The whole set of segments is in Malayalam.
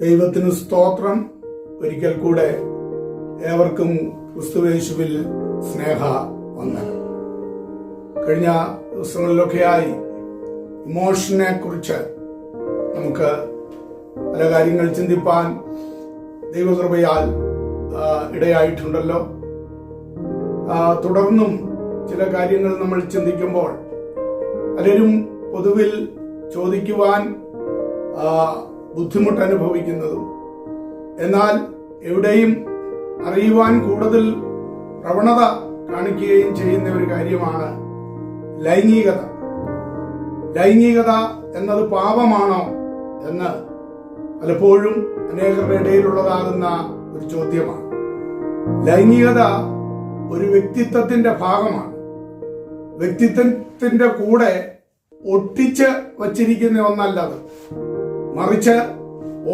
ദൈവത്തിന് സ്തോത്രം. ഒരിക്കൽ കൂടെ ഏവർക്കും ക്രിസ്തുവേശുവിൽ സ്നേഹ വന്ദനം. കഴിഞ്ഞ ദിവസങ്ങളിലൊക്കെയായി ഇമോഷനെ കുറിച്ച് നമുക്ക് പല കാര്യങ്ങൾ ചിന്തിപ്പാൻ ദൈവകൃപയാൽ ഇടയായിട്ടുണ്ടല്ലോ. തുടർന്നും ചില കാര്യങ്ങൾ നമ്മൾ ചിന്തിക്കുമ്പോൾ പലരും പൊതുവിൽ ചോദിക്കുവാൻ ബുദ്ധിമുട്ട് അനുഭവിക്കുന്നതും എന്നാൽ എവിടെയും അറിയുവാൻ കൂടുതൽ പ്രവണത കാണിക്കുകയും ചെയ്യുന്ന ഒരു കാര്യമാണ് ലൈംഗികത. ലൈംഗികത എന്നത് പാപമാണോ എന്ന് പലപ്പോഴും അനേകരുടെ ഇടയിലുള്ളതാകുന്ന ഒരു ചോദ്യമാണ്. ലൈംഗികത ഒരു വ്യക്തിത്വത്തിന്റെ ഭാഗമാണ്. വ്യക്തിത്വത്തിന്റെ കൂടെ ഒട്ടിച്ച് വച്ചിരിക്കുന്ന ഒന്നല്ലത് മറിച്ച്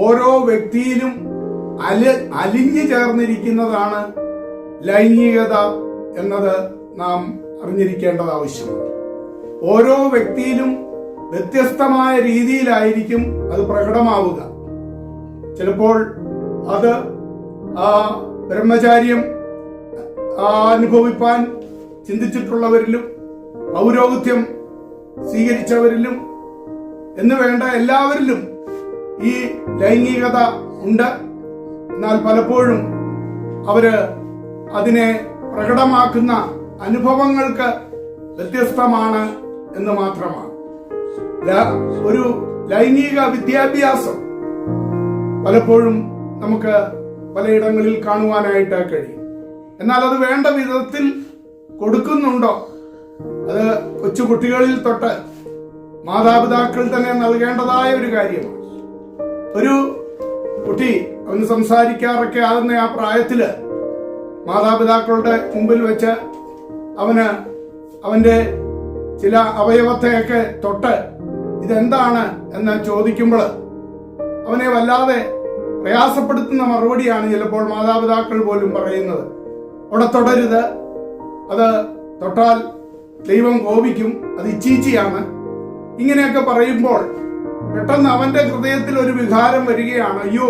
ഓരോ വ്യക്തിയിലും അല അലിഞ്ഞു ചേർന്നിരിക്കുന്നതാണ് ലൈംഗികത എന്നത് നാം അറിഞ്ഞിരിക്കേണ്ടത് ആവശ്യമാണ്. ഓരോ വ്യക്തിയിലും വ്യത്യസ്തമായ രീതിയിലായിരിക്കും അത് പ്രകടമാവുക. ചിലപ്പോൾ അത് ആ ബ്രഹ്മചാര്യം അനുഭവിപ്പാൻ ചിന്തിച്ചിട്ടുള്ളവരിലും പൗരോഹിത്യം സ്വീകരിച്ചവരിലും എന്ന് വേണ്ട എല്ലാവരിലും ഈ ലൈംഗികത ഉണ്ട്. എന്നാൽ പലപ്പോഴും അവർ അതിനെ പ്രകടമാക്കുന്ന അനുഭവങ്ങൾക്ക് വ്യത്യസ്തമാണ് എന്ന് മാത്രമാണ്. ഒരു ലൈംഗിക വിദ്യാഭ്യാസം പലപ്പോഴും നമുക്ക് പലയിടങ്ങളിൽ കാണുവാനായിട്ട് കഴിയും. എന്നാൽ അത് വേണ്ട വിധത്തിൽ കൊടുക്കുന്നുണ്ടോ? അത് കൊച്ചുകുട്ടികളിൽ തൊട്ട് മാതാപിതാക്കൾ തന്നെ നൽകേണ്ടതായ ഒരു കാര്യമാണ്. ഒരു കുട്ടി ഒന്ന് സംസാരിക്കാറൊക്കെ ആകുന്ന ആ പ്രായത്തിൽ മാതാപിതാക്കളുടെ മുമ്പിൽ വെച്ച് അവന് അവന്റെ ചില അവയവത്തെയൊക്കെ തൊട്ട് ഇതെന്താണ് എന്ന് ചോദിക്കുമ്പോൾ അവനെ വല്ലാതെ പ്രയാസപ്പെടുത്തുന്ന മറുപടിയാണ് ചിലപ്പോൾ മാതാപിതാക്കൾ പോലും പറയുന്നത്. അവിടെ തൊടരുത്. അത് തൊട്ടാൽ ദൈവം കോപിക്കും. അത് ഇച്ചീച്ചിയാണ്. ഇങ്ങനെയൊക്കെ പറയുമ്പോൾ പെട്ടെന്ന് അവന്റെ ഹൃദയത്തിൽ ഒരു വികാരം വരികയാണ്. അയ്യോ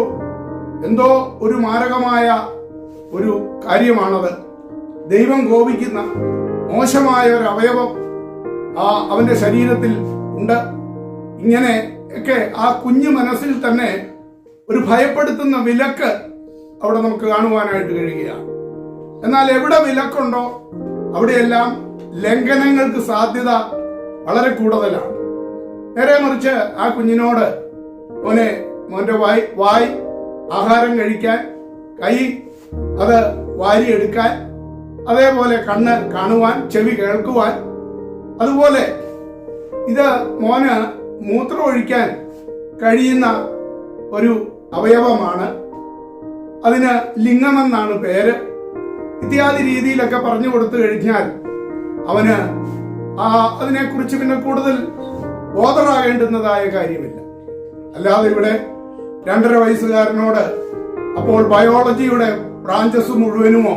എന്തോ ഒരു മാരകമായ ഒരു കാര്യമാണത്. ദൈവം കോപിക്കുന്ന മോശമായ ഒരു അവയവം ആ അവന്റെ ശരീരത്തിൽ ഉണ്ട്. ഇങ്ങനെ ഒക്കെ ആ കുഞ്ഞു മനസ്സിൽ തന്നെ ഒരു ഭയപ്പെടുത്തുന്ന വിലക്ക് അവിടെ നമുക്ക് കാണുവാനായിട്ട് കഴിയുകയാണ്. എന്നാൽ എവിടെ വിലക്കുണ്ടോ അവിടെയെല്ലാം ലംഘനങ്ങൾക്ക് സാധ്യത വളരെ കൂടുതലാണ്. നേരെ മറിച്ച് ആ കുഞ്ഞിനോട് മോനെ മോന്റെ വായ് വായ് ആഹാരം കഴിക്കാൻ കൈ അത് വാരിയെടുക്കാൻ അതേപോലെ കണ്ണ് കാണുവാൻ ചെവി കേൾക്കുവാൻ അതുപോലെ ഇത് മോന് മൂത്രം ഒഴിക്കാൻ കഴിയുന്ന ഒരു അവയവമാണ്. അതിന് ലിംഗമെന്നാണ് പേര്. ഇത്യാദി രീതിയിലൊക്കെ പറഞ്ഞു കൊടുത്തു കഴിഞ്ഞാൽ അവന് ആ അതിനെക്കുറിച്ച് പിന്നെ കൂടുതൽ ബോധറാകേണ്ടുന്നതായ കാര്യമില്ല. അല്ലാതെ ഇവിടെ രണ്ടര വയസ്സുകാരനോട് അപ്പോൾ ബയോളജിയുടെ ബ്രാഞ്ചസ് മുഴുവനുമോ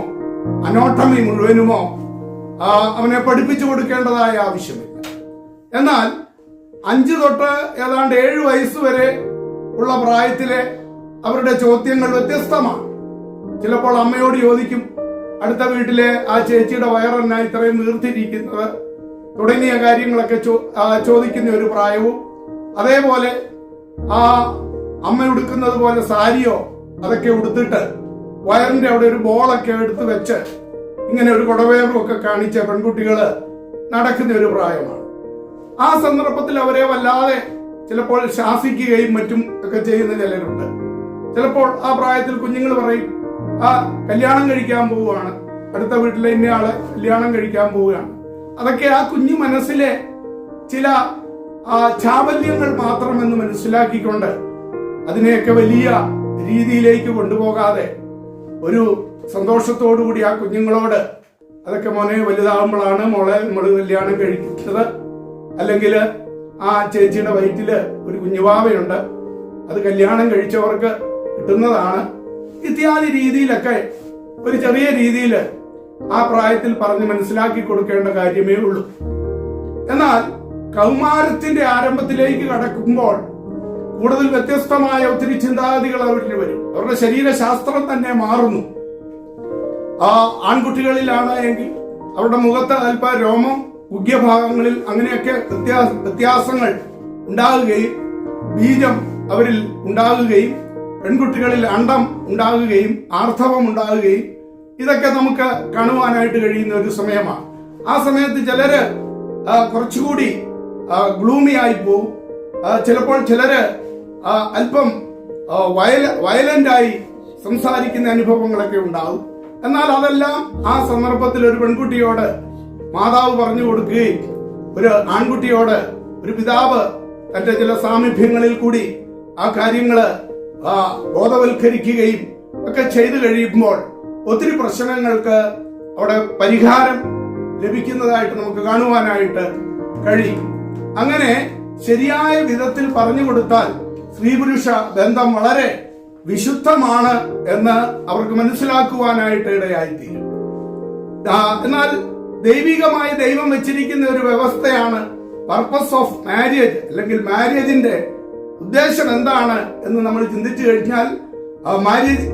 അനോട്ടമി മുഴുവനുമോ അവനെ പഠിപ്പിച്ചു കൊടുക്കേണ്ടതായ ആവശ്യമില്ല. എന്നാൽ അഞ്ചു തൊട്ട് ഏതാണ്ട് ഏഴ് വയസ്സ് വരെ ഉള്ള പ്രായത്തിലെ അവരുടെ ചോദ്യങ്ങൾ വ്യത്യസ്തമാണ്. ചിലപ്പോൾ അമ്മയോട് ചോദിക്കും അടുത്ത വീട്ടിലെ ആ ചേച്ചിയുടെ വയറെന്നാ ഇത്രയും വീർത്തിരിക്കുന്നത്? തുടങ്ങിയ കാര്യങ്ങളൊക്കെ ചോദിക്കുന്ന ഒരു പ്രായവും അതേപോലെ ആ അമ്മ ഉടുക്കുന്നത് പോലെ സാരിയോ അതൊക്കെ ഉടുത്തിട്ട് വയറിന്റെ അവിടെ ഒരു ബോളൊക്കെ എടുത്ത് വെച്ച് ഇങ്ങനെ ഒരു കുടവേറും ഒക്കെ കാണിച്ച പെൺകുട്ടികൾ നടക്കുന്ന ഒരു പ്രായമാണ്. ആ സന്ദർഭത്തിൽ അവരെ വല്ലാതെ ചിലപ്പോൾ ശാസിക്കുകയും മറ്റും ഒക്കെ ചെയ്യുന്ന ചിലരുണ്ട്. ചിലപ്പോൾ ആ പ്രായത്തിൽ കുഞ്ഞുങ്ങൾ പറയും ആ കല്യാണം കഴിക്കാൻ പോവുകയാണ്. അടുത്ത വീട്ടിലെ ഇന്നയാൾ കല്യാണം കഴിക്കാൻ പോവുകയാണ്. അതൊക്കെ ആ കുഞ്ഞു മനസ്സിലെ ചില ചാബല്യങ്ങൾ മാത്രമെന്ന് മനസ്സിലാക്കിക്കൊണ്ട് അതിനെയൊക്കെ വലിയ രീതിയിലേക്ക് കൊണ്ടുപോകാതെ ഒരു സന്തോഷത്തോടുകൂടി ആ കുഞ്ഞുങ്ങളോട് അതൊക്കെ മോനെ വലുതാകുമ്പോഴാണ് മോളെ നമ്മൾ കല്യാണം കഴിക്കുന്നത്. അല്ലെങ്കിൽ ആ ചേച്ചിയുടെ വയറ്റിൽ ഒരു കുഞ്ഞുവാവയുണ്ട്. അത് കല്യാണം കഴിച്ചവർക്ക് കിട്ടുന്നതാണ്. ഇത്യാദി രീതിയിലൊക്കെ ഒരു ചെറിയ രീതിയിൽ ആ പ്രായത്തിൽ പറഞ്ഞ് മനസ്സിലാക്കി കൊടുക്കേണ്ട കാര്യമേ ഉള്ളൂ. എന്നാൽ കൗമാരത്തിന്റെ ആരംഭത്തിലേക്ക് കടക്കുമ്പോൾ കൂടുതൽ വ്യത്യസ്തമായ ഒത്തിരി ചിന്താഗതികൾ അവരിൽ വരും. അവരുടെ ശരീരശാസ്ത്രം തന്നെ മാറുന്നു. ആ ആൺകുട്ടികളിലാണ് എങ്കിൽ അവരുടെ മുഖത്ത് അല്പ രോമം ഉഗ്യഭാഗങ്ങളിൽ അങ്ങനെയൊക്കെ വ്യത്യാ- വ്യത്യാസങ്ങൾ ഉണ്ടാകുകയും ബീജം അവരിൽ ഉണ്ടാകുകയും പെൺകുട്ടികളിൽ അണ്ടം ഉണ്ടാകുകയും ആർത്തവം ഉണ്ടാകുകയും ഇതൊക്കെ നമുക്ക് കാണുവാനായിട്ട് കഴിയുന്ന ഒരു സമയമാണ്. ആ സമയത്ത് ചിലര് കുറച്ചുകൂടി ഗ്ലൂമി ആയി പോവും. ചിലപ്പോൾ ചിലര് അല്പം വയല ആയി സംസാരിക്കുന്ന അനുഭവങ്ങളൊക്കെ ഉണ്ടാവും. എന്നാൽ അതെല്ലാം ആ സന്ദർഭത്തിൽ ഒരു പെൺകുട്ടിയോട് മാതാവ് പറഞ്ഞു കൊടുക്കുകയും ഒരു ആൺകുട്ടിയോട് ഒരു പിതാവ് തന്റെ ചില സാമീപ്യങ്ങളിൽ കൂടി ആ കാര്യങ്ങൾ ബോധവൽക്കരിക്കുകയും ഒക്കെ ചെയ്തു കഴിയുമ്പോൾ ഒത്തിരി പ്രശ്നങ്ങൾക്ക് അവിടെ പരിഹാരം ലഭിക്കുന്നതായിട്ട് നമുക്ക് കാണുവാനായിട്ട് കഴിയും. അങ്ങനെ ശരിയായ വിധത്തിൽ പറഞ്ഞു കൊടുത്താൽ സ്ത്രീ പുരുഷ ബന്ധം വളരെ വിശുദ്ധമാണ് എന്ന് അവർക്ക് മനസ്സിലാക്കുവാനായിട്ട് ഇടയായിത്തീരും. എന്നാൽ ദൈവികമായി ദൈവം വെച്ചിരിക്കുന്ന ഒരു വ്യവസ്ഥയാണ് പർപ്പസ് ഓഫ് മാര്യേജ് അല്ലെങ്കിൽ മാര്യേജിന്റെ ഉദ്ദേശം എന്താണ് എന്ന് നമ്മൾ ചിന്തിച്ചു കഴിഞ്ഞാൽ marriage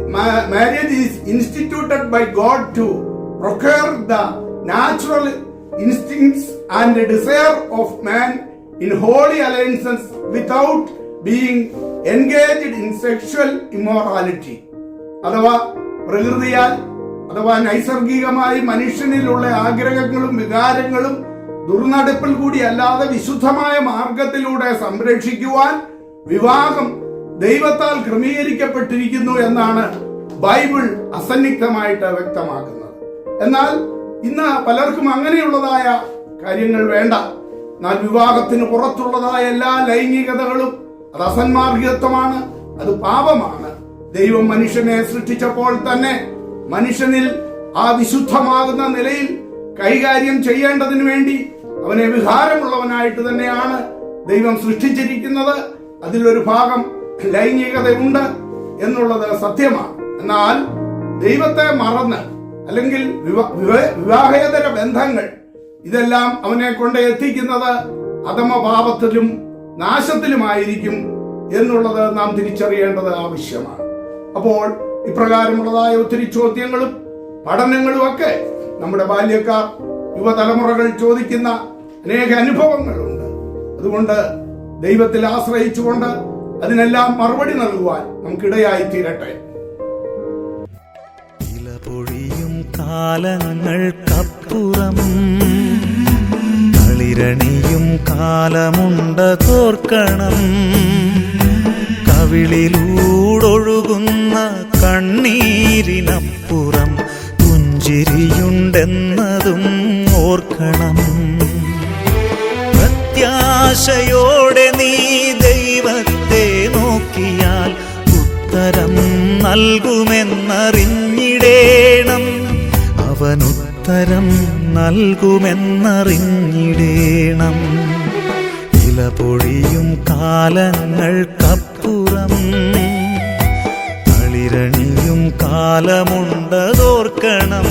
marriage is instituted by God to procure the natural instincts and desire of man in holy alliances without being engaged in sexual immorality അഥവാ പ്രകൃതിയാൽ അഥവാ നൈസർഗികമായി മനുഷ്യനിലുള്ള ആഗ്രഹങ്ങളും വികാരങ്ങളും ദുർനടപ്പിൽ കൂടി അല്ലാതെ വിശുദ്ധമായ മാർഗത്തിലൂടെ സംരക്ഷിക്കുവാൻ വിവാഹം ദൈവത്താൽ ക്രമീകരിക്കപ്പെട്ടിരിക്കുന്നു എന്നാണ് ബൈബിൾ അസന്നിഗ്ധമായിട്ട് വ്യക്തമാക്കുന്നത്. എന്നാൽ ഇന്ന് പലർക്കും അങ്ങനെയുള്ളതായ കാര്യങ്ങൾ വേണ്ട. എന്നാൽ വിവാഹത്തിന് പുറത്തുള്ളതായ എല്ലാ ലൈംഗികതകളും അത് അസന്മാർഗികത്വമാണ് അത് പാപമാണ്. ദൈവം മനുഷ്യനെ സൃഷ്ടിച്ചപ്പോൾ തന്നെ മനുഷ്യനിൽ ആ വിശുദ്ധമാകുന്ന നിലയിൽ കൈകാര്യം ചെയ്യേണ്ടതിന് വേണ്ടി അവനെ വിഹാരമുള്ളവനായിട്ട് തന്നെയാണ് ദൈവം സൃഷ്ടിച്ചിരിക്കുന്നത്. അതിലൊരു ഭാഗം ലൈംഗികതയുണ്ട് എന്നുള്ളത് സത്യമാണ്. എന്നാൽ ദൈവത്തെ മറന്ന് അല്ലെങ്കിൽ വിവ- വിവ- വിവാഹേതര ബന്ധങ്ങൾ ഇതെല്ലാം അവനെ കൊണ്ട് എത്തിക്കുന്നത് അധമഭാവത്തിലും നാശത്തിലുമായിരിക്കും എന്നുള്ളത് നാം തിരിച്ചറിയേണ്ടത് ആവശ്യമാണ്. അപ്പോൾ ഇപ്രകാരമുള്ളതായ ഒത്തിരി ചോദ്യങ്ങളും പഠനങ്ങളും ഒക്കെ നമ്മുടെ ബാല്യക്കാർ യുവതലമുറകൾ ചോദിക്കുന്ന അനേക അനുഭവങ്ങളുണ്ട്. അതുകൊണ്ട് ദൈവത്തിൽ ആശ്രയിച്ചുകൊണ്ട് അതിനെല്ലാം മറുപടി നൽകുവാൻ നമുക്കിടയായി തീരട്ടെ. ഇലപൊഴിയും കാലങ്ങൾക്കപ്പുറം കളിരണിയും കാലമുണ്ട തോർക്കണം. കവിളിലൂടൊഴുകുന്ന കണ്ണീരിനപ്പുറം പുഞ്ചിരിയുണ്ടെന്നതും ഓർക്കണം. പ്രത്യാശയോടെ നീ ഉത്തരം നൽകുമെന്നറിഞ്ഞിടേണം. അവനുത്തരം നൽകുമെന്നറിഞ്ഞിടേണം. ഇല പൊഴിയും കാലങ്ങൾക്കപ്പുറം കളിരണിയും കാലമുണ്ടതോർക്കണം.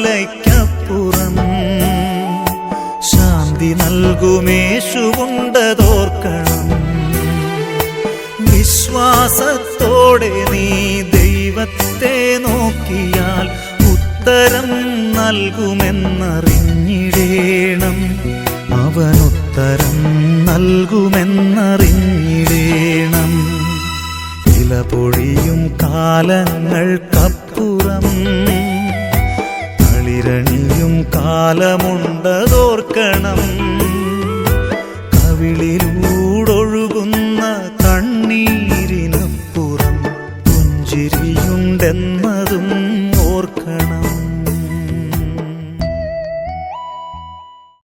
തിരമാലയ്ക്കപ്പുറം ശാന്തി നൽകുമേശുണ്ടതോർക്കണം വിശ്വാസത്തോടെ നീ ദൈവത്തെ നോക്കിയാൽ ഉത്തരം നൽകുമെന്നറിഞ്ഞിടേണം. അവനുത്തരം നൽകുമെന്നറിഞ്ഞിടേണം. ഇല പൊഴിയും കാലങ്ങൾക്കപ്പുറം കളിരണിയും